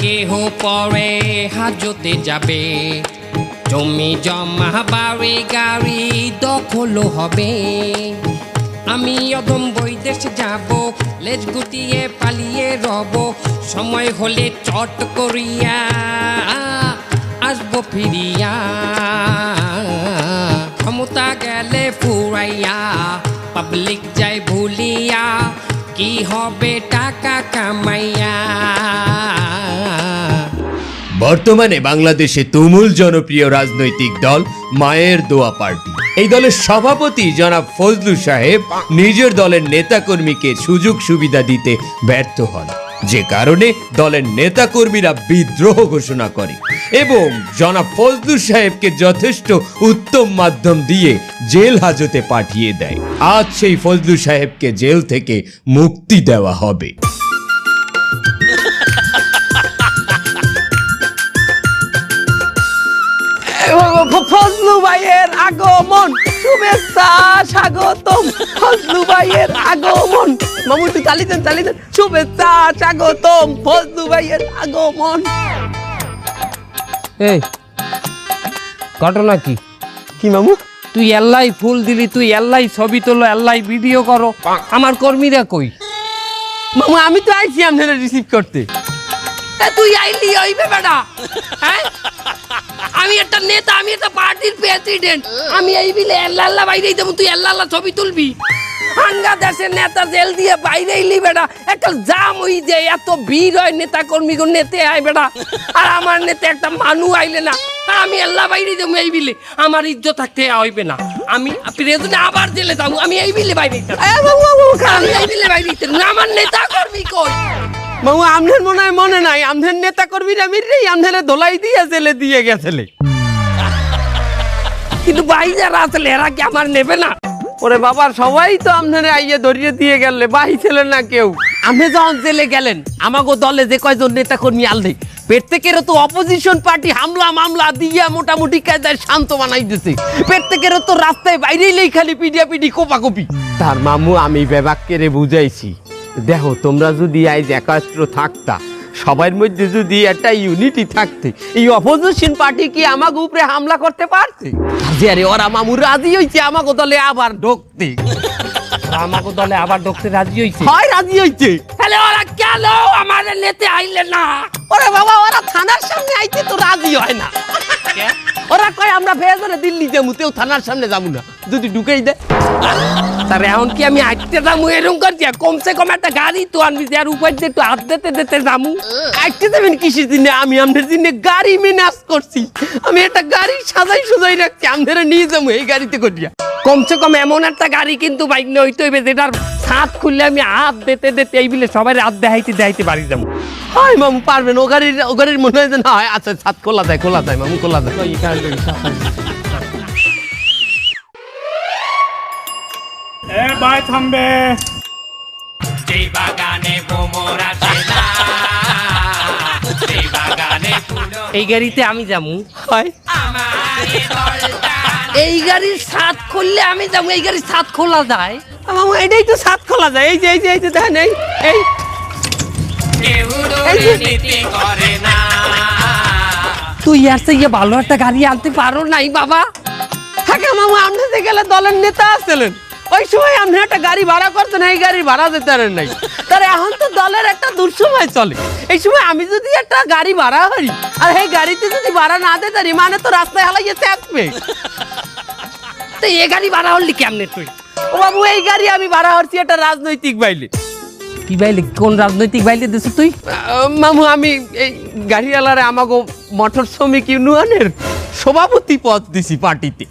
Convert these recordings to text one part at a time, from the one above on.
কেহ পরে হাজতে যাবে। জমি জমা, বাড়ি গাড়ি দখল হবে। আমি অদম বৈদেশ যাব, লেজ গুটিয়ে পালিয়ে রব। সময় হলে চট করিয়া আসব ফিরিয়া। ক্ষমতা গেলে ফুরাইয়া পাবলিক যায় ভুলিয়া, কি হবে টাকা কামাইয়া? বর্তমানে বাংলাদেশে তুমুল জনপ্রিয় রাজনৈতিক দল মায়ের দোয়া পার্টি। এই দলের সভাপতি জনাব ফজলু সাহেব নিজের দলের নেতাকর্মীকে সুযোগ সুবিধা দিতে ব্যর্থ হন। যে কারণে দলের নেতাকর্মীরা বিদ্রোহ ঘোষণা করে এবং জনাব ফজলু সাহেবকে যথেষ্ট উত্তম মাধ্যম দিয়ে জেল হাজতে পাঠিয়ে দেয়। আজ সেই ফজলু সাহেবকে জেল থেকে মুক্তি দেওয়া হবে। ভাইয়ের আগমন। শুভেচ্ছা স্বাগতম। ফজলু ভাইয়ের আগমন। মামু একটু চালি দেন চালি দেন। শুভেচ্ছা স্বাগতম। ফজলু ভাইয়ের আগমন। এই ঘটনা কি? কি মামু? তুই এল্লাই ফুল দিলি তুই এল্লাই ছবি তোলো এল্লাই ভিডিও করো। আমার কর্মীরা কই? মামু আমি তো আইছি আপনারা রিসিভ করতে। তুই আইলি ওই বেটা হ্যাঁ? আমি একটা নেতা আমি একটা পার্টির প্রেসিডেন্ট আমি এই বিলে আল্লাহ আল্লাহ বাইরেই দেবো তুই আল্লাহ আল্লাহ ছবি তুলবি। হাঙ্গা দেশের নেতা জেল দিয়ে বাইরে এলি বেটা। একটা জাম হই যে এত ভিড় হয় নেতা কর্মী নেতে আয় বেটা। আর আমার নেতা একটা মানু আইলে না আমি আল্লাহ বাইরে দেবো এই বিলে। আমার ইজ্জত থাকতে হইবে না। আমি প্রেসিডেন্ট আবার জেলে যাব আমি এই বিলে বাইরে যাব। আমি এই বিলে বাইরে যাব। না, আমার নেতা কর্মী কই? মামু মনে হয় মনে নাই। নেতা দিয়ে জেলে দিয়ে কিন্তু ভাই যারা এরা কি আমার নেবে না? ওরে বাবা, সবাই তো আইয়ে ধরিয়ে দিয়ে গেলে ছিলেন না কেউ। যখন জেলে গেলেন, আমাগো দলে যে কয়জন নেতা কর্মী আলদে প্রত্যেকেরও তো অপোজিশন পার্টি হামলা মামলা দিয়া মোটামুটি কায়দায় শান্ত বানাই দিছে। প্রত্যেকেরও তো রাস্তায় বাইরেই খালি পিডিয়া পিডি কোপাকপি। তার মামু, আমি বেবাক্কেরে বুঝাইছি। দেখো তোমরা যদি আজ একাত্র থাকতা সবার মধ্যে যদি একটা ইউনিটি থাকতে এই অপোজিশন পার্টি কি আমাকে উপরে হামলা করতে পারছে? যে আরে ওরা মামু রাজি হইছে আমাকে দলে আবার ঢুকতে। আমাকে দলে আবার ঢুকতে রাজি হইছে? হয় রাজি হইছে। তাহলে ওরা কেন আমাদের নেতে আইলে না? ওরে বাবা ওরা থানার সামনে আইতে তো রাজি হয় না। ওরা কয় আমরা ফেজরে দিল্লি যাব তেও থানার সামনে যাব না। যদি ঢুকেই দেয় তার এখন কি আমি আটতে যাব এরকম করছি কমসে কম একটা গাড়ি তো আনবি যার উপর দিয়ে একটু হাত দিতে দিতে যাব আটতে যাবেন কিসের দিনে আমি আমাদের দিনে গাড়ি মেনাজ করছি। আমি একটা গাড়ি সাজাই সুজাই রাখছি আমাদের নিয়ে যাব এই গাড়িতে করিয়া। কমসে কম এমন একটা গাড়ি কিন্তু বাইক নিয়ে হইতে হইবে যেটার ছাদ খুললে আমি হাত দিতে দিতে এই বিলে সবাই হাত দেখাইতে দেখাইতে পারি যাব। হয় মামু পারবেন ও গাড়ির ও গাড়ির মনে হয় যে না হয় আচ্ছা ছাদ খোলা যায় খোলা যায় মামু খোলা যায়। এ ভাই থামবে। যেই বাগানে ভ্রমর আসে সেই বাগানে এই গাড়িতে আমি যাব। হয়। আমার দলটা এই গাড়ির সাত খুললে আমি যাব এই গাড়ির সাত খোলা যায়। মামু এটাই তো সাত খোলা যায়। এই যে এই যে এই যে দেখেন এই এই। তুই আর গিয়ে ভালো একটা গাড়ি আনতে পারো নাই বাবা। থাকে মামু আপনি যে গেলে দলের নেতা আসছিলেন ওই সময় আপনি একটা গাড়ি ভাড়া করতেন এই গাড়ি ভাড়া দিতে নাই। তার এখন তো দলের একটা দুঃসময় চলে। এই সময় আমি যদি একটা গাড়ি ভাড়া করি আর এই গাড়িতে যদি ভাড়া না দিতে মানে তো রাস্তায় হালাইয়ে চাপবে তো এ গাড়ি ভাড়া হলি কেমনে তুই? ও বাবু এই গাড়ি আমি ভাড়া করছি একটা রাজনৈতিক বাইলে। কি বাইলে? কোন রাজনৈতিক বাইলে দিছ তুই? মামু আমি এই গাড়িওয়ালারে আমাকে মোটর শ্রমিক ইউনিয়নের সভাপতি পদ দিছি পার্টিতে।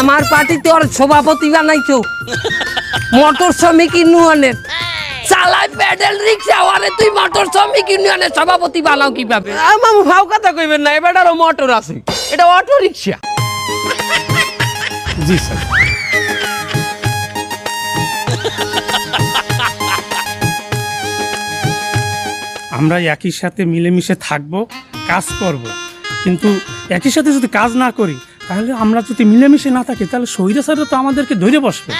আমার পার্টিতে ওর সভাপতি বানাইছো। মোটর শ্রমিক ইউনিয়নের। চালাই প্যাডেল রিক্সা ওরে তুই মোটর শ্রমিক ইউনিয়নের সভাপতি বানাও কীভাবে? আমার ভাও কথা কইবেন না এবার আরও মোটর আছে। এটা অটো রিক্সা। জি স্যার। আমরা একই সাথে মিলেমিশে থাকব কাজ করব। কিন্তু একই সাথে যদি কাজ না করি তাহলে আমরা যদি মিলেমিশে না থাকি তাহলে শহীদ স্যাররা তো আমাদেরকে ধরে বসবে।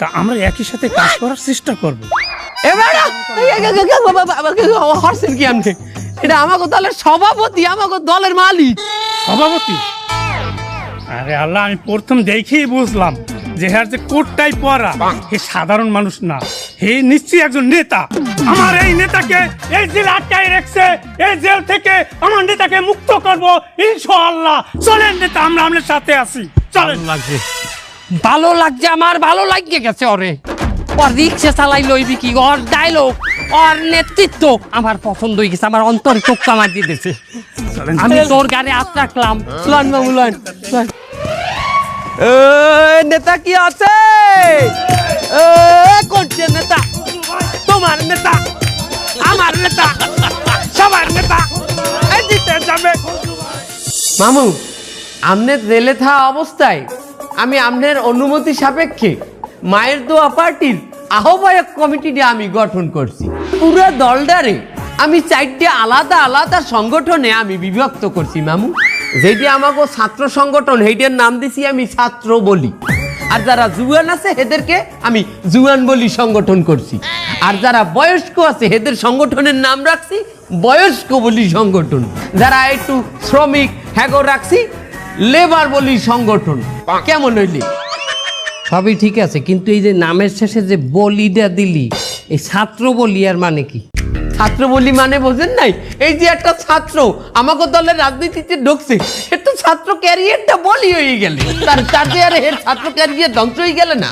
তা আমরা একই সাথে কাজ করার চেষ্টা করব। হরছেন কি আপনি এটা আমাকে দলের সভাপতি আমাকে দলের মালিক। সভাপতি? আরে আল্লাহ আমি প্রথম দেখেই বুঝলাম যে হ্যাঁ যে কোটটাই পরা হে সাধারণ মানুষ না। হে নিশ্চয়ই একজন নেতা। আমার এই নেতাকে এই জেল আটকায় রেখেছে এই জেল থেকে আমার নেতাকে মুক্ত করব ইনশাআল্লাহ। চলেন নেতা আমরা আপনার সাথে আছি। চলেন। লাগছে। ভালো লাগছে আমার ভালো লাগিয়ে গেছে ওরে। ওর রিক্সা চালাই লইবি কি ওর ডায়লগ ওর নেতৃত্ব আমার পছন্দ হয়ে গেছে আমার অন্তর চোখটা মার দিয়ে দিয়েছে আমি তোর গাড়ি হাত রাখলাম নেতা কি আছে? এ, নেতা। তোমার নেতা আমার নেতা সবার নেতা যাবে। মামু আমনের রেলে থাকা অবস্থায় আমি আমনের অনুমতি সাপেক্ষে মায়ের দোয়া পার্টির আহ্বায়ক কমিটিটি আমি গঠন করছি। পুরো দলটারে আমি চারটে আলাদা আলাদা সংগঠনে আমি বিভক্ত করছি মামু। যেটি আমাকে ছাত্র সংগঠন সেইটার নাম দিছি আমি ছাত্র বলি। আর যারা জুয়ান আছে এদেরকে আমি জুয়ান বলি সংগঠন করছি। আর যারা বয়স্ক আছে এদের সংগঠনের নাম রাখছি বয়স্ক বলি সংগঠন। যারা একটু শ্রমিক, হ্যাগো রাখছি, লেবার বলি সংগঠন। কেমন হইলি? সবই ঠিক আছে, কিন্তু এই যে নামের শেষে যে বলিটা দিলি, এই ছাত্র বলি আর মানে কি? ছাত্র বলি মানে বোঝেন নাই? এই যে একটা ছাত্র, আমাকে দলে রাজনীতিতে ঢুকছে এর তো ছাত্র ক্যারিয়ারটা বলি হয়ে গেলে। তার তাতে আর এর ছাত্র ক্যারিয়ার ধ্বংস হয়ে গেলে না।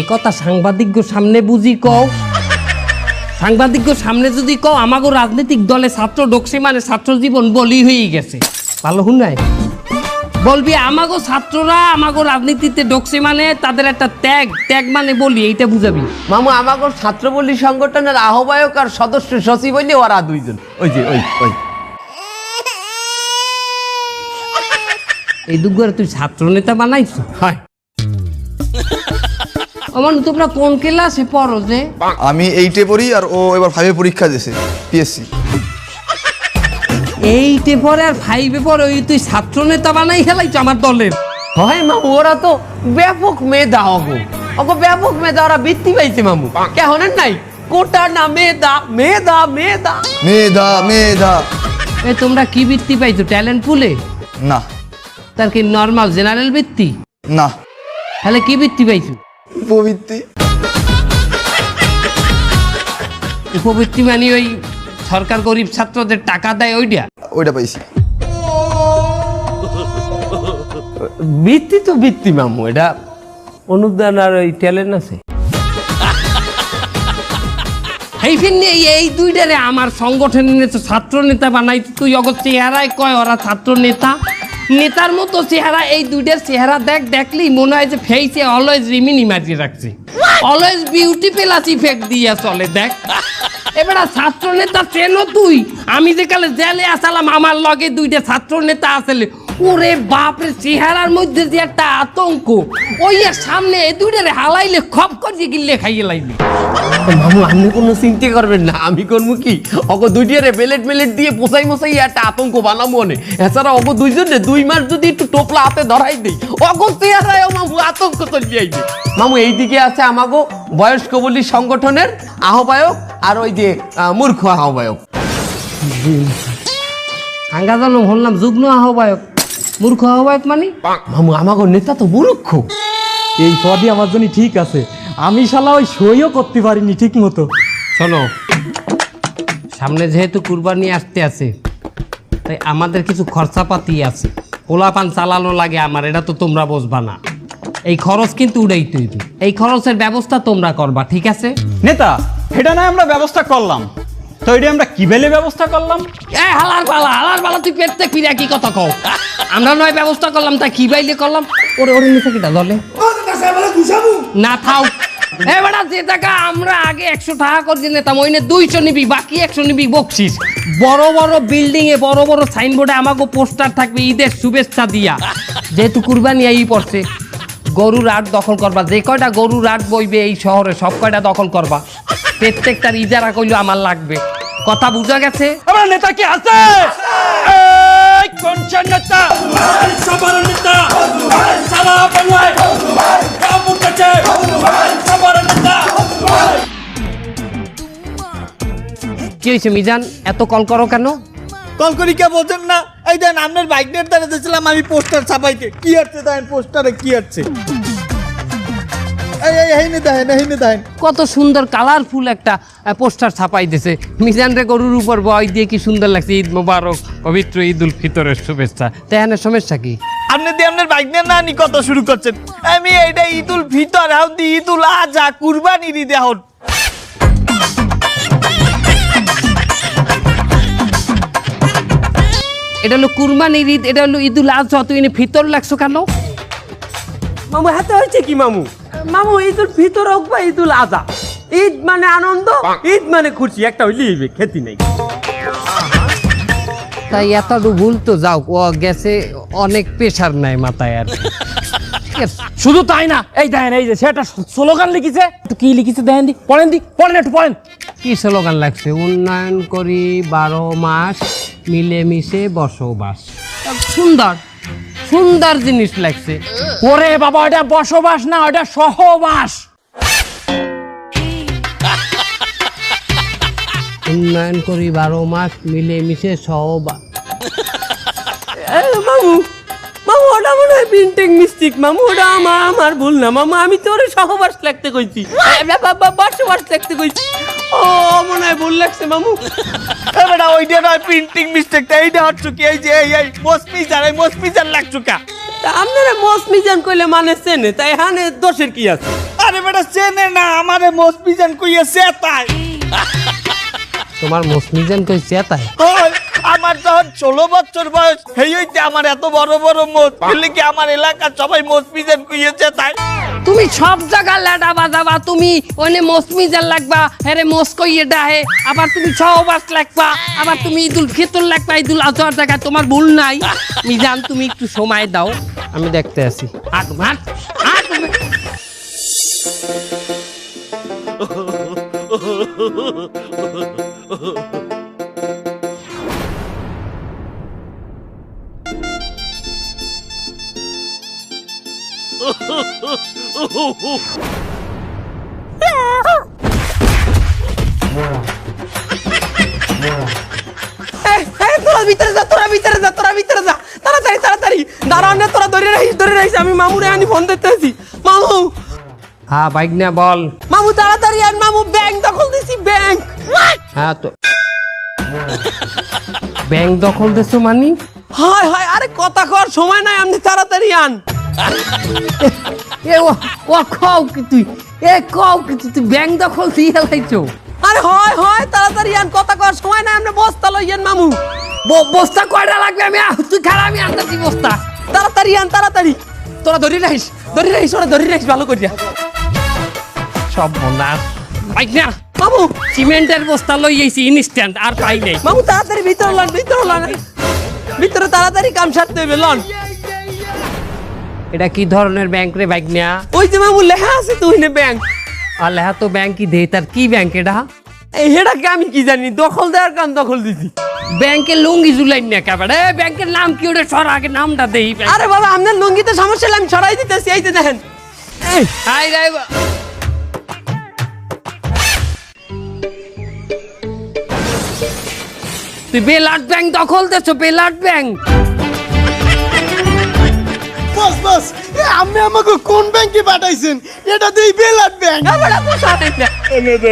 একথা কথা সাংবাদিক সামনে বুঝি কও? সাংবাদিক সামনে যদি কও, আমাগো রাজনৈতিক দলে ছাত্র ঢুকছে মানে ছাত্র জীবন বলি হয়ে গেছে। ভালো শুনায় বলবি আমাগো ছাত্ররা আমাগো রাজনীতিতে ঢুকছে মানে তাদের একটা ত্যাগ। ত্যাগ মানে বলি এইটা বুঝাবি? মামু আমাগো ছাত্র বলি সংগঠনের আহ্বায়ক আর সদস্য সচিব হইলে ওরা দুইজন। ওই যে ওই ওই। এই দুগুয়ার তুই ছাত্র নেতা বানাইছ? হয়। আমার তোমরা কোন ক্লাসে পড়ো যে? আমি এইটে পড়ি আর ও এবার ফাইভে পরীক্ষা দিয়েছে পিএসসি এইটে পরে আর ফাইভে পরে ওই তুই ছাত্র নেতা বানাই খেলাইছ আমার দলের। হয় মামু ওরা তো ব্যাপক মেধা অগো। অগো ব্যাপক মেধা ওরা বৃত্তি পাইছে মামু। কেমন নাই? কোটা না মেধা মেধা মেধা। মেধা মেধা। এ তোমরা কি বৃত্তি পাইছো ট্যালেন্ট পুলে না। তার কি নর্মাল জেনারেল বৃত্তি? না। তাহলে কি বৃত্তি পাইছো? উপবৃত্তি। উপবৃত্তি মানে ওই সরকার গরিব ছাত্রদের টাকা দেয় ওইটা? ওইটা পাইছি। বৃত্তি তো বৃত্তি মামু এটা অনুদান আর ওই ট্যালেন্ট আছে। এই দুইটারে আমার সংগঠনের ছাত্র নেতা বানাই তুই অগর চেহারায় কয় ওরা ছাত্র নেতা নেতার মতো চেহারা এই দুইটার চেহারা দেখ দেখলেই মনে হয় যে ফেসে অলওয়েজ রিমিনি মারিয়ে রাখছে। অলওয়েজ বিউটি প্লাস ইফেক্ট দিয়ে চলে দেখ। এবার ছাত্র নেতা চেনো তুই? আমি যে কালে জেলে আসালাম, আমার লগে দুইটা ছাত্র নেতা আসলে। ওরে বাপরে, চেহারার মধ্যে যে একটা আতঙ্ক। ওই সামনে এ দুইটারে হালাইলে, খপ করে গিল্লে খাইয়ে লাইলে। মামু, আপনি কোনো চিন্তা করবেন না, আমি কি? দুইটারে বেলেট মেলেট দিয়ে পোসাই মশাই একটা আতঙ্ক বানাবো মনে এছাড়া অগ দুইজনে দুই মাস যদি একটু টোপলা হাতে ধরাই দেই অগ চেহারায় মামু আতঙ্ক মামু, এইদিকে আছে আমাগো বয়স্ক বলি সংগঠনের আহ্বায়ক আর ওই যে আহ, মূর্খ আহ্বায়ক। আঙ্গা জানো বললাম যুগ্ম আহ্বায়ক। মূর্খ আহ্বায়ক মানে? মামু আমাগো নেতা তো মূর্খ। এই পদই আমার জন্য ঠিক আছে। আমি শালা ওই সইও করতে পারিনি ঠিক মতো। শোনো সামনে যেহেতু কুরবানি আসতে আছে তাই আমাদের কিছু খরচাপাতি আছে। পোলাপান চালানো লাগে আমার এটা তো তোমরা বুঝবা না। এই খরচ কিন্তু উড়াইতে এই খরচের ব্যবস্থা তোমরা করবা ঠিক আছে? নেতা! এটা না আমরা ব্যবস্থা করলাম। তো এটা আমরা কি বেলে ব্যবস্থা করলাম? এ হালার পালা হালার পালা তুই পেটতে ফিরে কি কথা কও? আমরা নয় ব্যবস্থা করলাম তা কি বাইলে করলাম? ওরে ওরে নিচে কিটা দলে না থাও। এ বেটা যে টাকা আমরা আগে একশো টাকা করে নিতাম ওই দুইশো নিবি বাকি একশো নিবি বকশিস। বড় বড় বিল্ডিং এ বড় বড় সাইনবোর্ডে আমাকে পোস্টার থাকবে ঈদের শুভেচ্ছা দিয়া। যেহেতু কুরবানি এই পড়ছে গরুর আট দখল করবা যে কয়টা গরুর আট বইবে এই শহরে সব কয়টা দখল করবা। প্রত্যেকটার ইজারা কইলো আমার লাগবে। কথা বুঝা গেছে? আমার নেতা কি আছে? এই নেতা? সবার নেতা। সারা বাংলায়। সবার নেতা। কি হয়েছে মিজান? এত কল করো কেন? কল করি কে বলছেন না? এই দেন আপনার বাইক নিয়ে দাঁড়িয়ে দিয়েছিলাম আমি পোস্টার ছাপাইতে। কি হচ্ছে দেখেন পোস্টারে কি হচ্ছে কত সুন্দর কালারফুল একটা পোস্টার ছাপাই দিছে মিজান রে গরুর উপর বয় দিয়ে কি সুন্দর লাগছে ঈদ মোবারক পবিত্র ঈদ উল ফিতরের শুভেচ্ছা। তেহানের সমস্যা কি? আপনি দিয়ে আপনার বাইক নিয়ে না নি কত শুরু করছেন? আমি এইটা ঈদুল ভিতর এখন দি ঈদুল আজা কুরবানির ঈদ এখন এটা হলো কুরবানির ঈদ এটা হলো ঈদুল আজহা তুই ভিতর লাগছো কেন? মামু হাতে হয়েছে কি মামু? মামু ঈদুল ফিতর হোক বা ঈদুল আজা ঈদ মানে আনন্দ ঈদ মানে খুশি একটা হইলেই হইবে খেতি নেই। তাই এত ভুল তো যাও ও গেছে অনেক প্রেশার নাই মাথায় আর শুধু তাই না এই দেখেন এই যে সেটা স্লোগান লিখিছে তো কি লিখিছে দেখেন দি পড়েন দি পড়েন একটু পড়েন। কি স্লোগান লাগছে? উন্নয়ন করি বারো মাস মিলেমিশে বসবাস। সুন্দর। সুন্দর জিনিস লাগছে। ওরে বাবা ওটা বসবাস না ওটা সহবাস। উন্নয়ন করি বারো মাস মিলে মিশে সহবাস মামু মামু ওটা মনে হয় প্রিন্টিং মিস্টেক মামু ওটা আমার আমার ভুল না। মামু আমি তোর সহবাস লাগতে কইছি। বসবাস লাগতে কইছি। ও মনে হয় ভুল লাগছে মামু। এবারে ওইটা নয় প্রিন্টিং মিস্টেকটা এইটা হচ্ছে কি এই যে এই এই মোসপিজার এই মোসপিজার লাগছো কা? আপনারা কইলে মানে চেনে তাই হানে দোষের কি আছে? আরে বেটা চেনে না আমারে মোসপিজান কইয়া তাই তোমার মসমিজান কই চেতায়? আমার যখন ষোলো বছর বয়স সেই হইতে আমার এত বড় বড় মোট বললে কি? আমার এলাকার সবাই মোসপিজান কইয়েছে তাই। তুমি সব জায়গা লেডা বাজাবা তুমি ওনে মসমিজান লাগবা হেরে মস কইয়ে ডাহে আবার তুমি সহবাস লাগবা আবার তুমি ঈদুল ফিতর লাগবা ঈদুল আজহার জায়গায় তোমার ভুল নাই। মিজান তুমি একটু সময় দাও। আমি দেখতে আছি। হাট হাট হাট এই, তোরা ভিতরে যা তোরা ভিতরে যা তোরা ভিতরে যা। তাড়াতাড়ি তাড়াতাড়ি। দাঁড়ান রে, তোরা ধরে রাখিস ধরে রাখিস আমি মামুরে আনি ফোন দিতে আছি মামু। হ্যাঁ বাইক না বল। মামু তাড়াতাড়ি আন মামু ব্যাংক দখল দিছি ব্যাংক। হ্যাঁ তো ব্যাংক দখল দেছো মানি? হায় হায় আরে কথা কর সময় নাই আপনি তাড়াতাড়ি আন। এ ও কি তুই? এ কও কি তুই? তুই ব্যাংক দখল দিয়ে লাইছো আরে হয় হয় তাড়াতাড়ি আন কথা কর সময় নাই আপনি বস্তা লইয়েন মামু। বস্তা কয়টা লাগবে? আমি তুই খারাপ আমি আনতেছি বস্তা। তাড়াতাড়ি আন তাড়াতাড়ি। তোরা ধরে রাখিস ধরে রাখিস ওরা ধরে রাখিস ভালো করিয়া। সব না সিমেন্টের বস্তা লই আইছি ইনস্ট্যান্ট আর পাই নাই। মামু তাড়াতাড়ি ভিতরে লন ভিতরে লন। ভিতরে তাড়াতাড়ি কাম সারতে হবে লন। এটা কি ধরনের ব্যাংক রে বাইক নেয়া ওই যে মামু লেখা আছে তুই নে ব্যাংক আর লেহা তো ব্যাংকই দেই তার কি ব্যাংক এটা? এই হেটাকে আমি কি জানি? দখল দেওয়ার কাম দখল দিছি। ব্যাংকে লুঙ্গি জুলাইন না একেবারে এ, ব্যাংকের নাম কি ওটা সর আগে নামটা দেই আরে বাবা আপনার লুঙ্গিতে সমস্যা হলে আমি ছড়াই দিতেছি এই যে দেখেন। হাই রে বা- তুই বেলাট ব্যাংক দখল দেছো বেলাট ব্যাংক বস বস। আপনি আমাকে কোন ব্যাংকে পাঠাইছেন? এটা দেই বেলাট ব্যাংক। এ নাই না।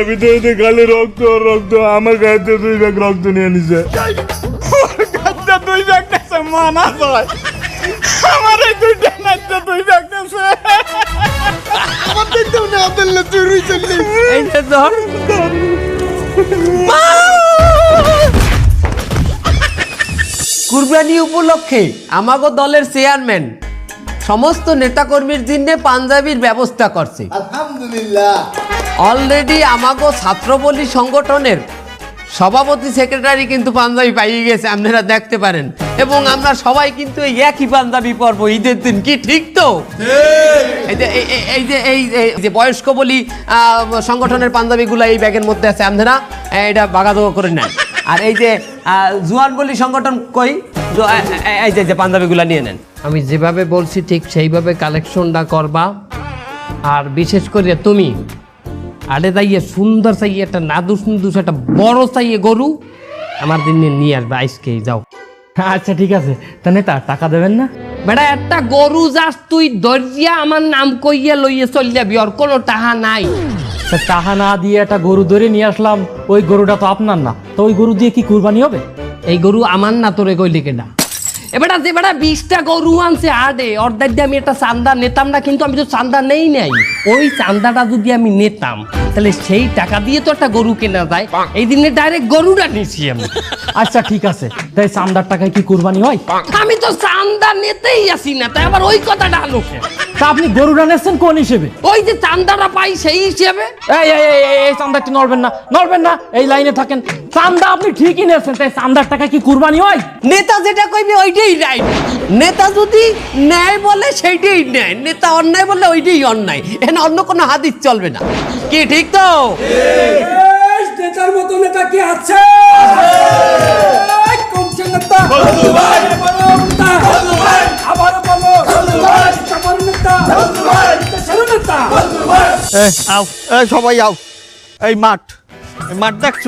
ভিতরে খালি রক্ত রক্ত আমার গাড়িতে দুই ব্যাগ রক্ত নিয়ে নিছে। দুই ব্যাগ নেছে মানা যায়। আমার এই দুইটা নাচটা দুই ব্যাগ নেছে। আমার দেখতে মনে আপনার চুরি চললি এই যে ধর। মা! কুরবানি উপলক্ষে আমাগো দলের চেয়ারম্যান সমস্ত নেতাকর্মীর জন্য পাঞ্জাবির ব্যবস্থা করছে। আলহামদুলিল্লাহ। অলরেডি আমাগো ছাত্রবলী সংগঠনের সভাপতি সেক্রেটারি কিন্তু পাঞ্জাবি পাইয়ে গেছে আপনারা দেখতে পারেন। এবং আমরা সবাই কিন্তু এই একই পাঞ্জাবি পরব ঈদের দিন কি ঠিক তো? এই যে এই- যে এই যে বয়স্ক বলি সংগঠনের পাঞ্জাবিগুলো এই ব্যাগের মধ্যে আছে না এটা বাগাদো করে নেন। আর এই যে জুয়ান বলি সংগঠন কই? এ- এই যে পাঞ্জাবিগুলো নিয়ে নেন। আমি যেভাবে বলছি ঠিক সেইভাবে কালেকশনটা করবা। আর বিশেষ করে তুমি আরে তাইয়ে সুন্দর চাইয়ে একটা নাদুস নুদুস একটা বড় চাইয়ে গরু আমার দিন নিয়ে আসবে আইসকেই যাও। আচ্ছা ঠিক আছে। তা নেতা টাকা দেবেন না? বেটা একটা গরু যাস তুই দরিয়া আমার নাম কইয়া লইয়ে চল যাবি ওর কোনো টাহা নাই। তা টাকা না দিয়ে একটা গরু ধরে নিয়ে আসলাম ওই গরুটা তো আপনার না। তো ওই গরু দিয়ে কি কুরবানি হবে? এই গরু আমার না তোরে কইলে কেডা? এবারে যে বেটা বিশটা গরু আনছে আডে অর্ধেক দিয়ে আমি একটা চান্দা নিতাম না কিন্তু আমি তো চান্দা নেই নাই। ওই চান্দাটা যদি আমি নিতাম তাহলে সেই টাকা দিয়ে তো একটা গরু কেনা যায়। এই দিনে ডাইরেক্ট গরুটা নিছি আমি। আচ্ছা ঠিক আছে। তাই চান্দার টাকায় কি কুরবানি হয়? আমি তো চান্দা নিতেই আসি না তাই আবার ওই কথাটা আলো কেন? তা আপনি গরুটা নেচ্ছেন কোন হিসেবে? ওই যে চান্দাটা পাই সেই হিসেবে। এই এই এই, এই এই চান্দা একটু নড়বেন না নড়বেন না এই লাইনে থাকেন। চান্দা আপনি ঠিকই নেছেন তাই চান্দার টাকা কি কুরবানি হয়? নেতা যেটা কইবে ওইটাই রাইট নেতা যদি ন্যায় বলে সেইটাই ন্যায় নেতা অন্যায় বললে ওইটাই অন্যায়। এখানে অন্য কোনো হাদিস চলবে না। কি ঠিক তো? নেতার মতো নেতা কি আছে? কমছে নেতা। আবার বলো নেতা আও এই সবাই আও। এই মাঠ এই মাঠ দেখছ?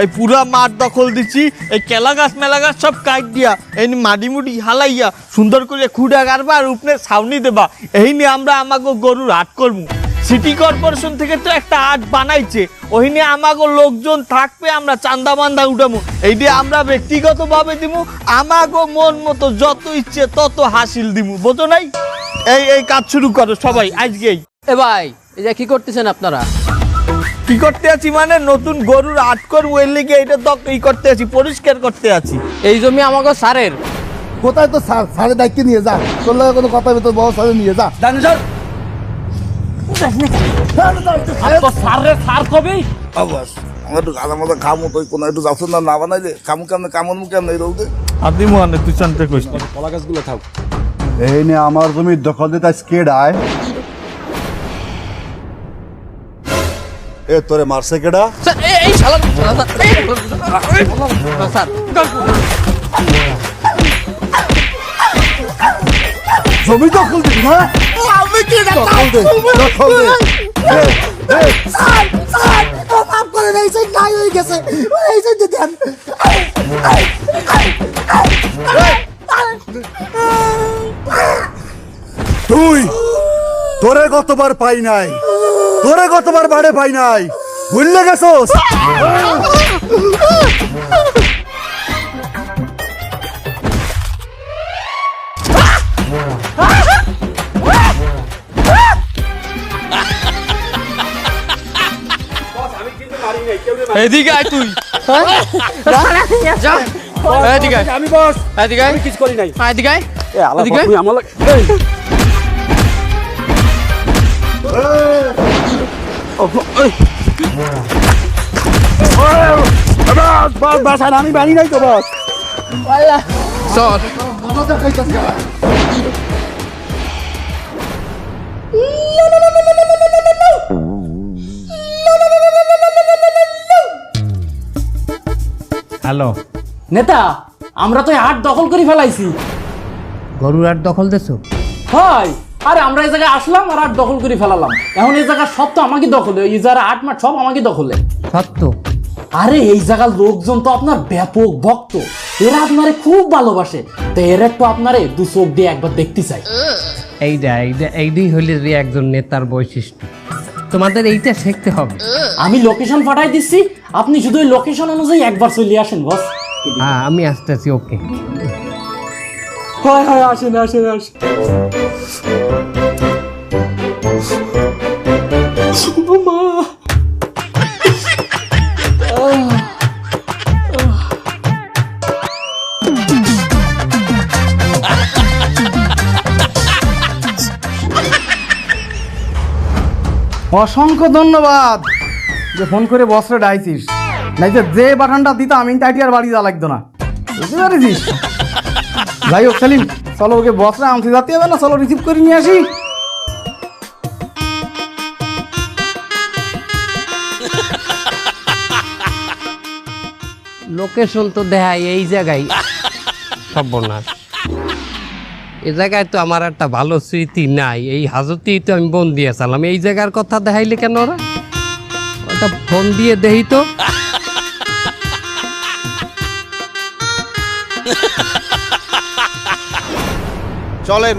এই পুরা মাঠ দখল দিচ্ছি এই কেলা গাছ মেলা গাছ সব কাট দিয়া এই মাটি মুটি হালাইয়া সুন্দর করে খুঁড়া গাড়বা আর উপরে ছাউনি দেবা। এই নিয়ে আমরা আমাকে গরুর হাট করব সিটি কর্পোরেশন থেকে তো একটা আট বানাইছে। ওই নিয়ে আমাকে লোকজন থাকবে আমরা চান্দা মান্দা উঠাবো এই দিয়ে আমরা ব্যক্তিগতভাবে দিব আমাকে মন মতো যত ইচ্ছে তত হাসিল দিব বোঝো নাই? এই এই কাজ শুরু করো সবাই আজকেই। এ ভাই এই যে কি করতেছেন আপনারা? কি করতে আছি মানে নতুন গরুর আট করব এর এটা তো ই করতে আছি পরিষ্কার করতে আছি। এই জমি আমাকে সারের। কোথায় তো স্যার স্যারের দায়িত্ব নিয়ে যা। তোর লাগে কোনো কথা হবে তোর বড় স্যারে নিয়ে যা। তো সারে সার কবে। আবাস আমার একটু খামো তুই কোনো একটু যাচ্ছ না না বানাইলে খামু কেমন কামন কেমন এই রোদে। আপনি মহানে তুই কইস না। এই নিয়ে আমার জমির দখল দিতে আজকে আয় এ তোরে মারছে কেডা? এই- শালা। স্যার, জমি দখল দিবি না দখল দে দখল দে। দে, দে। তুই তোরে গতবার পাই নাই? তোরে গতবার বাড়ে পাই নাই ভুললে গেছোস এদিকে আয় তুই যা এদিকে আয়। আমি বস এদিকে আয়। কিছু করি নাই এদিকে আয়। এদিকে আয়। আমার লাগে- এই, বস, বস, বস, আর আমি বানি নাই তো বস চল হ্যালো। নেতা আমরা তো হাট দখল করে ফেলাইছি। গরুর হাট দখল দেছো? হয়। আরে আমরা এই জায়গায় আসলাম আর হাট দখল করে ফেলালাম। এখন এই জায়গা সব তো আমাকে দখলে এই যারা আট মাঠ সব আমাকে দখলে সত্য। আরে এই জায়গার লোকজন তো আপনার ব্যাপক ভক্ত। এরা আপনারে খুব ভালোবাসে। তো এর একটু আপনারে দু চোখ দিয়ে একবার দেখতে চাই। এইটা এইটা এইটাই হইলে যে একজন নেতার বৈশিষ্ট্য। তোমাদের এইটা শিখতে হবে। আমি লোকেশন পাঠাই দিচ্ছি। আপনি শুধু ওই লোকেশন অনুযায়ী একবার চলে আসেন বস হ্যাঁ আমি আসতেছি ওকে হয় হয় আসেন আসেন আসেন। অসংখ্য ধন্যবাদ যে ফোন করে বসরে ডাইছিস। নাই যে যে বাটনটা দিতাম ইন্টাইটিয়ার বাড়ি যা লাগতো না। বুঝতে পারিস যাই হোক, সেলিম চলো ওকে বসরা আমসি যাতে হবে না চলো রিসিভ করে নিয়ে আসি। লোকেশন তো দেখায় এই জায়গায়। সর্বনাশ এই জায়গায় তো আমার একটা ভালো স্মৃতি নাই এই হাজতেই তো আমি বোন দিয়েছিলাম এই জায়গার কথা দেখাইলে কেন ওরা? ওটা ফোন দিয়ে দেই তো। চলেন।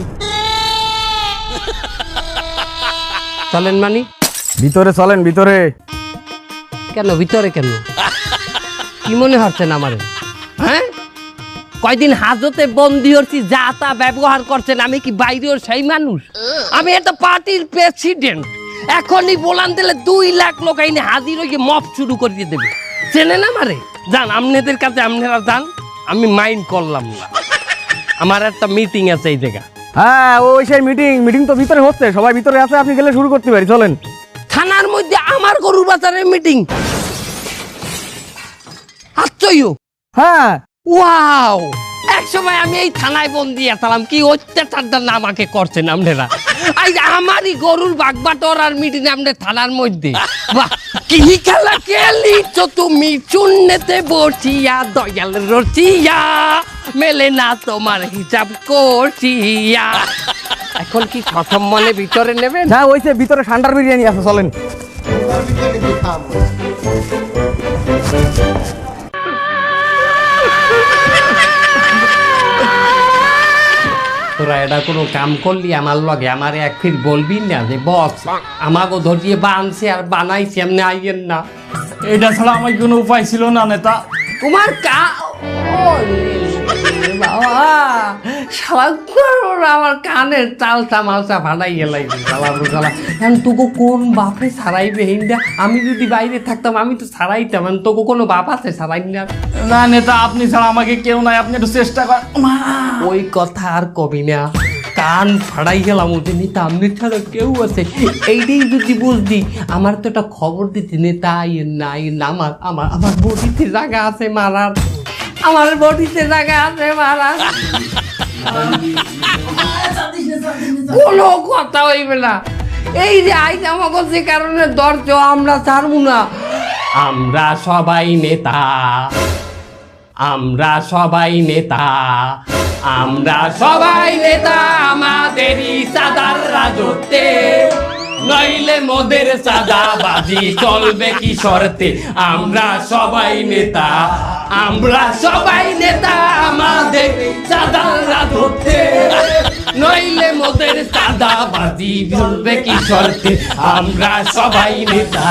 চলেন মানি? ভিতরে চলেন ভিতরে। কেন ভিতরে কেন? কি মনে হচ্ছেন আমার? হ্যাঁ? কয়দিন হাজতে বন্দি হচ্ছি যা তা ব্যবহার করছেন আমি কি বাইরেও সেই মানুষ? আমি একটা পার্টির প্রেসিডেন্ট এখনই বলান দিলে দুই লাখ লোক আইনে হাজির হয়ে মপ শুরু করে দিয়ে দেবে। চেনেন আমারে? যান আপনাদের কাছে আপনারা যান আমি মাইন্ড করলাম না। আমার একটা মিটিং আছে এই জায়গা হ্যাঁ ওই সেই মিটিং মিটিং তো ভিতরে হচ্ছে সবাই ভিতরে আছে আপনি গেলে শুরু করতে পারি চলেন। থানার মধ্যে আমার গরুর বাজারের মিটিং আচ্ছা হ্যাঁ ওয়াও! এক সময় আমি এই থানায় বন্দি আসলাম কি অত্যাচারটা আমাকে করছেন আপনারা। আজ আমারই গরুর বাগবাটর আর মিটিং আপনার থানার মধ্যে। বাহ, কি খেলা খেলিছ তুমি? শূন্যতে বসিয়া, দয়াল রসিয়া মেলে না তোমার হিসাব করছিয়া এখন কি প্রথম মনে ভিতরে নেবেন? হ্যাঁ ওই যে ভিতরে ঠান্ডার বিরিয়ানি আছে, চলেন। এটা কোনো কাম করলি আমার লগে? আমার এক ফির বলবি না যে বস আমাকে ধরিয়ে বানছে আর বানাইছে এমনি আইয়েন না। এটা ছাড়া আমার কোনো উপায় ছিল না নেতা। তোমার কা বাবা। শালা করোনা আমার কানের চাল চামালসা ফাটাই গেলাই শালা শালা এখন তোকে কোন বাপে সারাইবে হিন্দা আমি যদি বাইরে থাকতাম আমি তো সারাইতাম। এখন তোকে কোনো বাপ আছে সারাই না। না নেতা আপনি ছাড়া আমাকে কেউ নাই আপনি একটু চেষ্টা কর! ওই কথা আর কবি না। কান ফাড়াই গেলাম ওদের নেতা আমনি ছাড়া কেউ আছে। এইটাই যদি বুঝদি আমার তো একটা খবর দিতে নেতা আইয়ের না আমার আমার বডিতে জায়গা আছে মারার। আমার বডিতে জায়গা আছে মারার কোনো কথা হইবে না। এই যে আইজ আমাকে যে কারণে দরজ আমরা ছাড়বো না। আমরা সবাই নেতা। আমরা সবাই নেতা। আমরা সবাই নেতা, আমাদেরই সাদার রাজত্বে। নইলে মোদের সাদা বাজি চলবে কি শর্তে? আমরা সবাই নেতা। আমরা সবাই নেতা, আমাদের সাদারা ধরতে। নইলে মোদের সাদা বাজি ধরবে কি শর্তে? আমরা সবাই নেতা।